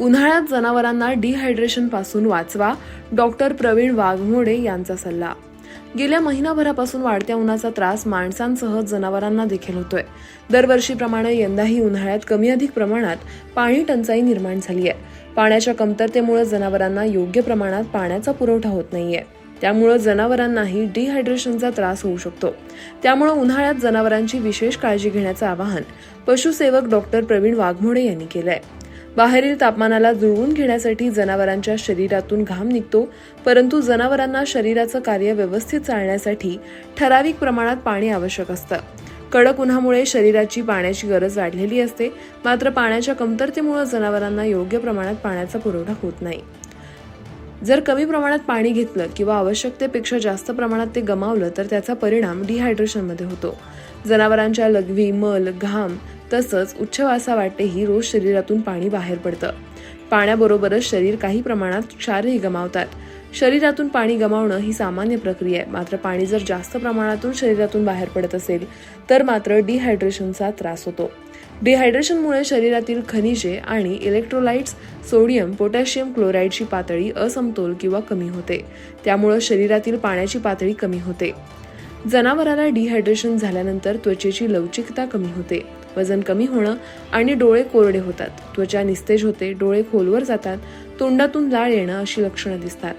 उन्हाळ्यात जनावरांना डिहायड्रेशनपासून वाचवा डॉक्टर प्रवीण वाघमोडे यांचा सल्ला. गेल्या महिनाभरापासून वाढत्या उन्हाचा त्रास माणसांसह जनावरांना देखील होतोय. दरवर्षीप्रमाणे यंदाही उन्हाळ्यात कमी अधिक प्रमाणात पाणी टंचाई निर्माण झाली आहे पाण्याच्या कमतरतेमुळे जनावरांना योग्य प्रमाणात पाण्याचा पुरवठा होत नाहीये. त्यामुळे जनावरांनाही डिहायड्रेशनचा त्रास होऊ शकतो. त्यामुळे उन्हाळ्यात जनावरांची विशेष काळजी घेण्याचं आवाहन पशुसेवक डॉक्टर प्रवीण वाघमोडे यांनी केलं आहे बाहेरील तापमानाला जुळवून घेण्यासाठी जनावरांच्या शरीरातून घाम निघतो परंतु जनावरांना शरीराचं कार्य व्यवस्थित चालण्यासाठी ठराविक प्रमाणात पाणी आवश्यक असतं. कडक उन्हामुळे शरीराची पाण्याची गरज वाढलेली असते मात्र पाण्याच्या कमतरतेमुळे जनावरांना योग्य प्रमाणात पाण्याचा पुरवठा होत नाही. जर कमी प्रमाणात पाणी घेतलं किंवा आवश्यकतेपेक्षा जास्त प्रमाणात ते गमावलं तर त्याचा परिणाम डिहायड्रेशनमध्ये होतो. जनावरांच्या लघवी मल घाम तसंच उच्छवासा वाटेही रोज शरीरातून पाणी बाहेर पडतं. पाण्याबरोबरच शरीर काही प्रमाणात क्षारही गमावतात. शरीरातून पाणी गमावणं ही सामान्य प्रक्रिया आहे. मात्र पाणी जर जास्त प्रमाणातून शरीरातून बाहेर पडत असेल तर मात्र डिहायड्रेशनचा त्रास होतो. डिहायड्रेशनमुळे शरीरातील खनिजे आणि इलेक्ट्रोलाइट्स सोडियम पोटॅशियम क्लोराईडची पातळी असमतोल किंवा कमी होते. त्यामुळं शरीरातील पाण्याची पातळी कमी होते. जनावराला डिहायड्रेशन झाल्यानंतर त्वचेची लवचिकता कमी होते. वजन कमी होणं आणि डोळे कोरडे होतात. त्वचा निस्तेज होते डोळे खोलवर जातात तोंडातून लाळ येणं अशी लक्षणं दिसतात.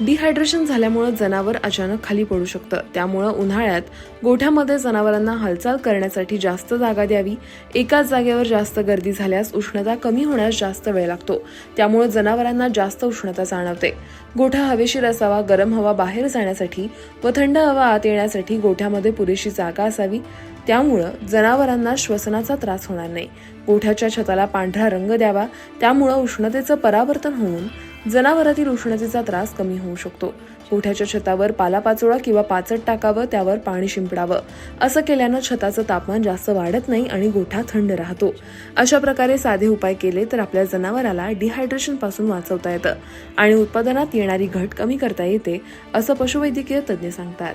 डिहायड्रेशन झाल्यामुळं जनावर अचानक खाली पडू शकतं. त्यामुळं उन्हाळ्यात गोठ्यामध्ये जनावरांना हालचाल करण्यासाठी जास्त जागा द्यावी. एकाच जागेवर जास्त गर्दी झाल्यास उष्णता कमी होण्यास जास्त वेळ लागतो. त्यामुळं जनावरांना जास्त उष्णता जाणवते. गोठा हवेशीर असावा गरम हवा बाहेर जाण्यासाठी व थंड हवा आत येण्यासाठी गोठ्यामध्ये पुरेशी जागा असावी. त्यामुळं जनावरांना श्वसनाचा त्रास होणार नाही. गोठ्याच्या छताला पांढरा रंग द्यावा. त्यामुळं उष्णतेचं परावर्तन होऊन जनावरातील उष्णतेचा त्रास कमी होऊ शकतो. गोठ्याच्या छतावर पालापाचोळा किंवा पाचट टाकावं त्यावर पाणी शिंपडावं. असं केल्यानं छताचं तापमान जास्त वाढत नाही आणि गोठा थंड राहतो. अशा प्रकारे साधे उपाय केले तर आपल्या जनावराला डिहायड्रेशनपासून वाचवता येतं आणि उत्पादनात येणारी घट कमी करता येते असं पशुवैद्यकीय तज्ज्ञ सांगतात.